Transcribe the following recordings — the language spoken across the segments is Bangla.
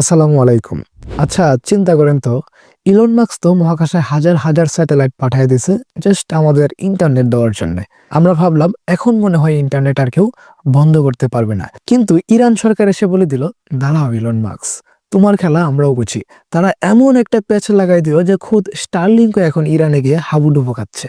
আসসালামু আলাইকুম। আচ্ছা চিন্তা করেন তো, ইলন মার্কস তো মহাকাশে হাজার হাজার স্যাটেলাইট পাঠিয়ে দিছে জাস্ট আমাদের ইন্টারনেট দেওয়ার জন্য। আমরা ভাবলাম, এখন মনে হয় ইন্টারনেট আর কেউ বন্ধ করতে পারবে না। কিন্তু ইরান সরকার এসে বলে দিল, দাঁড়াও ইলন মার্কস তোমার খেলা আমরাও বুঝি। তারা এমন একটা প্যাচ লাগাই দিল যে খুদ স্টারলিংকও এখন ইরানে গিয়ে হাবুডুবু খাচ্ছে।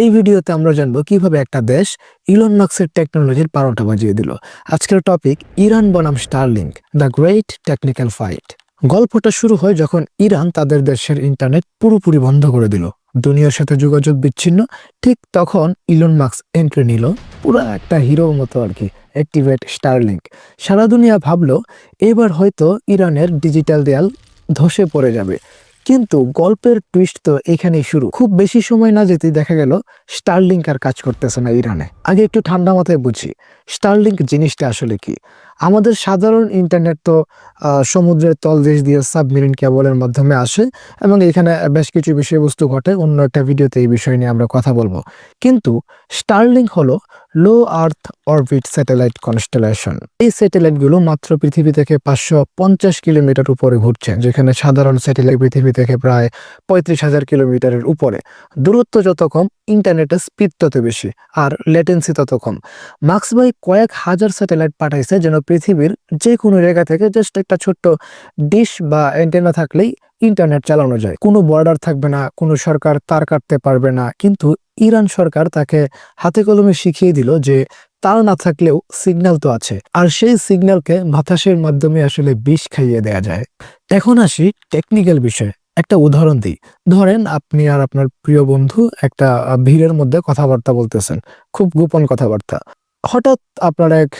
এই ভিডিওতে আমরা জানব কীভাবে একটা দেশ ইলন মার্কসের টেকনোলজির পারোটা বাজিয়ে দিল। আজকের টপিক, ইরান বনাম Starlink, the great technical fight. গল্পটা শুরু হয় যখন ইরান তাদের দেশের ইন্টারনেট পুরোপুরি বন্ধ করে দিল। দুনিয়ার সাথে যোগাযোগ বিচ্ছিন্ন, ঠিক তখন ইলন মার্কস এন্ট্রি নিল। পুরো একটা হিরোর মতো আর কি। অ্যাক্টিভেট স্টারলিংক সারা দুনিয়া ভাবল, এবার হয়তো ইরানের ডিজিটাল দেয়াল ধসে পড়ে যাবে। কিন্তু গল্পের টুইস্ট তো এখানেই শুরু। খুব বেশি সময় না যেতে দেখা গেল স্টারলিংক আর কাজ করতেছে না ইরানে। আগে একটু ঠান্ডা মাথায় বুঝি। স্টারলিংক জিনিসটা আসলে কি? আমাদের সাধারণ ইন্টারনেট তো সমুদ্রের তলদেশ দিয়ে সাবমেরিন কেবলের মাধ্যমে আসে এবং এখানে বেশ কিছু বিষয়বস্তু ঘটে। অন্য একটা ভিডিওতে এই বিষয় নিয়ে আমরা কথা বলব। কিন্তু স্টারলিংক হলো low earth orbit satellite constellation এই স্যাটেলাইটগুলো মাত্র পৃথিবী থেকে পাঁচশো পঞ্চাশ কিলোমিটার উপরে ঘুরছে, যেখানে সাধারণ স্যাটেলাইট পৃথিবী থেকে প্রায় পঁয়ত্রিশ হাজার কিলোমিটারের উপরে। দূরত্ব যত কম ইন্টারনেটের স্পিড তত বেশি, আর লেটেন্সি তত কম। মার্কস ভাই কয়েক হাজার স্যাটেলাইট পাঠাইছে যেন পৃথিবীর যে কোনো জায়গা থেকে জাস্ট একটা ছোট্ট ডিশ বা অ্যান্টেনা থাকলেই ইন্টারনেট চালানো যায়। কোনো বর্ডার থাকবে না, কোনো সরকার তার কাটতে পারবে না, কিন্তু ইরান সরকার তাকে হাতে কলমে শিখিয়ে দিল যে তার না থাকলেও সিগন্যাল তো আছে, আর সেই সিগন্যালকে বাতাসের মাধ্যমে আসলে বিষ খাইয়ে দেয়া যায়। এখন আসি টেকনিক্যাল বিষয়। একটা উদাহরণ দিই। ধরেন আপনি আর আপনার প্রিয় বন্ধু একটা ভিড়ের মধ্যে কথাবার্তা বলতেছেন, খুব গোপন কথাবার্তা। হঠাৎ আপনার এক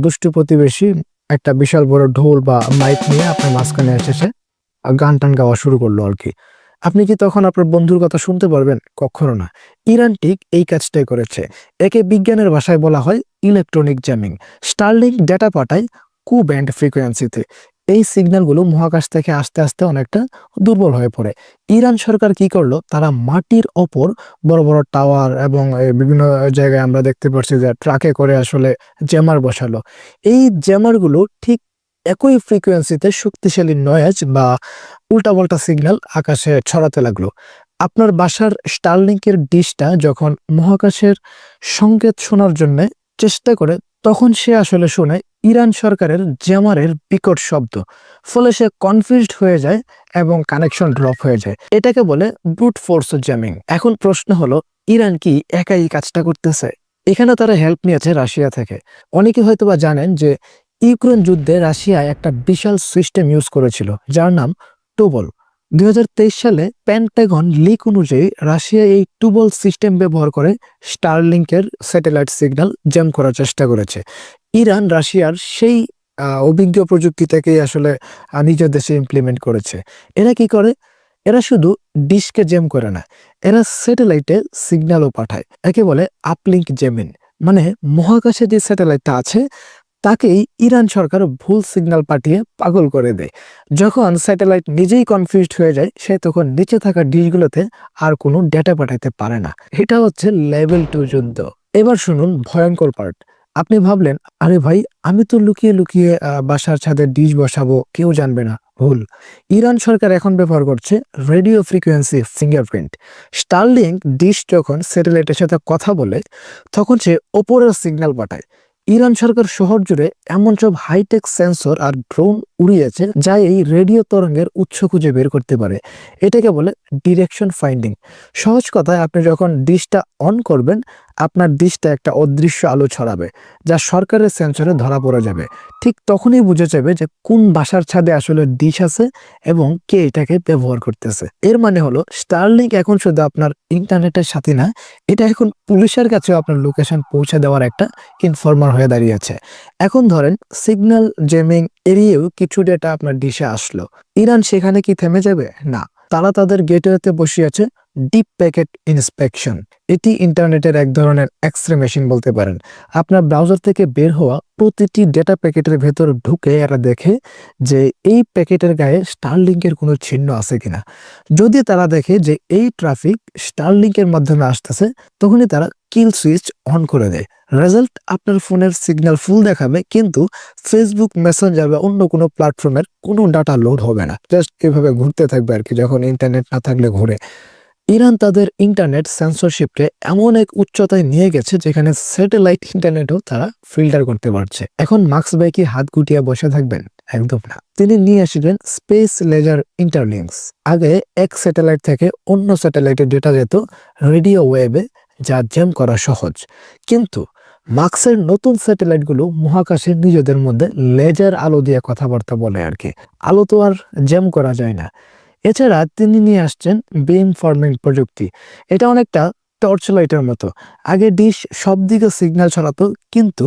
দুষ্টু প্রতিবেশী একটা বিশাল বড় ঢোল বা মাইক নিয়ে আপনার মাঝখানে এসেছে গান টান গাওয়া শুরু করল আর কি। আপনি কি তখন আপনার বন্ধুর কথা শুনতে পারবেন? কখনো না। ইরান ঠিক এই কাজটাই করেছে। একে বিজ্ঞানের ভাষায় বলা হয় ইলেকট্রনিক জ্যামিং। স্টার্লিং ডেটা পাঠায় কু ব্যান্ড ফ্রিকোয়েন্সিতে। এই সিগন্যালগুলো মহাকাশ থেকে আস্তে আস্তে অনেকটা দুর্বল হয়ে পড়ে। ইরান সরকার কি করল? তারা মাটির ওপর বড় বড় টাওয়ার এবং বিভিন্ন জায়গায় আমরা দেখতে পাচ্ছি যে ট্রাকে করে আসলে জ্যামার বসালো। এই জ্যামারগুলো ঠিক একই ফ্রিকোয়েন্সিতে শক্তিশালী নয়েজ বা উল্টাপাল্টা সিগন্যাল আকাশে ছড়াতে লাগল। আপনার বাসার স্টারলিংকের ডিশটা যখন মহাকাশের সংকেত শোনার জন্য চেষ্টা করে, তখন সে আসলে শুনে ইরান সরকারের জ্যামারের বিকট শব্দ। ফলে সে কনফিউজড হয়ে যায় এবং কানেকশন ড্রপ হয়ে যায়। এটাকে বলে ব্রুট ফোর্স জ্যামিং এখন প্রশ্ন হলো, ইরান কি একাই কাজটা করতেছে? এখানে তারা হেল্প নিয়েছে রাশিয়া থেকে। অনেকে হয়তোবা জানেন যে, ইউক্রেন যুদ্ধে রাশিয়া একটা বিশাল সিস্টেম ইউজ করেছিল, যার নাম টুবল। দুই সালে প্যান্টাগন লিক অনুযায়ী রাশিয়া এই টুবল সিস্টেম ব্যবহার করে স্টারলিংকের স্যাটেলাইট সিগন্যাল জ্যাম করার চেষ্টা করেছে। ইরান, রাশিয়ার সেই অভিজ্ঞ প্রযুক্তি থেকে আসলে নিজের দেশে ইমপ্লিমেন্ট করেছে। এরা কি করে? এরা শুধু ডিশকে জেম করে না, এরা স্যাটেলাইটে সিগন্যালও পাঠায়। একে বলে আপলিঙ্ক জেমিন মানে মহাকাশে যে স্যাটেলাইটটা আছে, তাকেই ইরান সরকার ভুল সিগন্যাল পাঠিয়ে পাগল করে দেয়। যখন স্যাটেলাইট নিজেই কনফিউজড হয়ে যায়, সে তখন নিচে থাকা ডিশগুলোতে আর কোনো ডেটা পাঠাতে পারে না। এটা হচ্ছে লেভেল টু যুদ্ধ। এবার শুনুন ভয়ঙ্কর পার্ট আপনি ভাবলেন, আরে ভাই, আমি তো লুকিয়ে লুকিয়ে বাসার ছাদে ডিশ বসাবো, কেউ জানবে না, ভুল। ইরান সরকার এখন ব্যবহার করছে radio frequency fingerprint. Starlink dish যখন স্যাটেলাইটের সাথে কথা বলে, তখন সে ওপরের সিগন্যাল পাঠায়। ইরান সরকার শহর জুড়ে এমন সব হাইটেক সেন্সর আর ড্রোন উড়িয়েছে, যা এই রেডিও তরঙ্গের উৎস খুঁজে বের করতে পারে। এটাকে বলে ডিরেকশন ফাইন্ডিং। সহজ কথায়, আপনি যখন ডিশটা অন করবেন আপনার ডিশটা একটা অদৃশ্য আলো ছড়াবে, যা সরকারের সেন্সরে ধরা পড়ে যাবে। ঠিক তখনই বুঝে যাবে যে কোন বাসার ছাদে আসলে ডিশ আছে এবং কে এটাকে ব্যবহার করতেছে। এর মানে হলো স্টারলিংক এখন শুধু আপনার ইন্টারনেটের সাথে না, এটা এখন পুলিশের কাছেও আপনার লোকেশন পৌঁছে দেওয়ার একটা ইনফর্মার হয়ে দাঁড়িয়েছে এখন ধরেন সিগন্যাল জেমিং এড়িয়েও কিছু ডেটা আপনার ডিশে আসলো। ইরান সেখানে কি থেমে যাবে? না। তারা তাদের গেটওয়েতে বসিয়েছে ডিপ প্যাকেট ইন্সপেকশন এটি ইন্টারনেটের এক ধরনের এক্সরে মেশিন বলতে পারেন। আপনার ব্রাউজার থেকে বের হওয়া প্রতিটি ডেটা প্যাকেটের ভেতর ঢুকে এরা দেখে যে এই প্যাকেটের গায়ে স্টারলিংকের কোনো চিহ্ন আছে কিনা। যদি তারা দেখে যে এই ট্রাফিক স্টারলিংকের মাধ্যমে আসতেছে, তখনই তারা কিল সুইচ অন করে দেয়। রেজাল্ট আপনার ফোনের সিগন্যাল ফুল দেখাবে, কিন্তু ফেসবুক মেসেঞ্জার বা অন্য কোনো প্ল্যাটফর্মের কোনো ডাটা লোড হবে না। জাস্ট এভাবে ঘুরতে থাকবে আর কি, যখন ইন্টারনেট না থাকলে ঘুরে। ইরান তাদের ইন্টারনেট সেন্সরশিপকে এমন এক উচ্চতায় নিয়ে গেছে যেখানে স্যাটেলাইট ইন্টারনেটও তারা ফিল্টার করতে পারছে। এখন মার্কস ভাই কি হাত গুটিয়ে বসে থাকবেন? একদম না। তিনি নিয়ে আসলেন স্পেস লেজার ইন্টারলিংস আগে এক স্যাটেলাইট থেকে অন্য স্যাটেলাইটের ডেটা যেত রেডিও ওয়েবে, যা জ্যাম করা সহজ। কিন্তু মার্কসের নতুন স্যাটেলাইটগুলো মহাকাশে নিজেদের মধ্যে লেজার আলো দিয়ে কথাবার্তা বলে আর কি। আলো তো আর জ্যাম করা যায় না। এছাড়া তিনি নিয়ে আসছেন বিম ফর্মিং প্রযুক্তি। এটা অনেকটা টর্চ লাইটের মতো। আগে ডিশ সব দিকে সিগন্যাল ছড়াতো, কিন্তু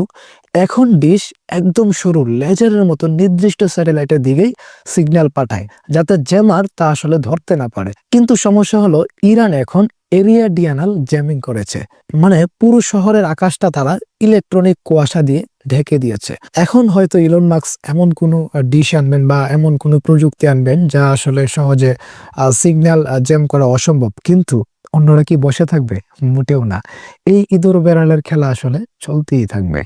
এখন ডিশ একদম সরু, লেজারের মতো নির্দিষ্ট স্যাটেলাইটের দিকেই সিগন্যাল পাঠায়, যাতে জ্যামার তা আসলে ধরতে না পারে। কিন্তু সমস্যা হলো, ইরান এখন এরিয়া ডিয়ানাল জ্যামিং করেছে। মানে পুরো শহরের আকাশটা তারা ইলেকট্রনিক কুয়াশা দিয়ে ঢেকে দিয়েছে। এখন হয়তো ইলন মার্কস এমন কোনো ডিশ আনবেন বা এমন কোনো প্রযুক্তি আনবেন যা আসলে সহজে সিগন্যাল জ্যাম করা অসম্ভব। কিন্তু অন্যরা কি বসে থাকবে? মোটেও না। এই ইঁদুর বেড়ালের খেলা আসলে চলতেই থাকবে।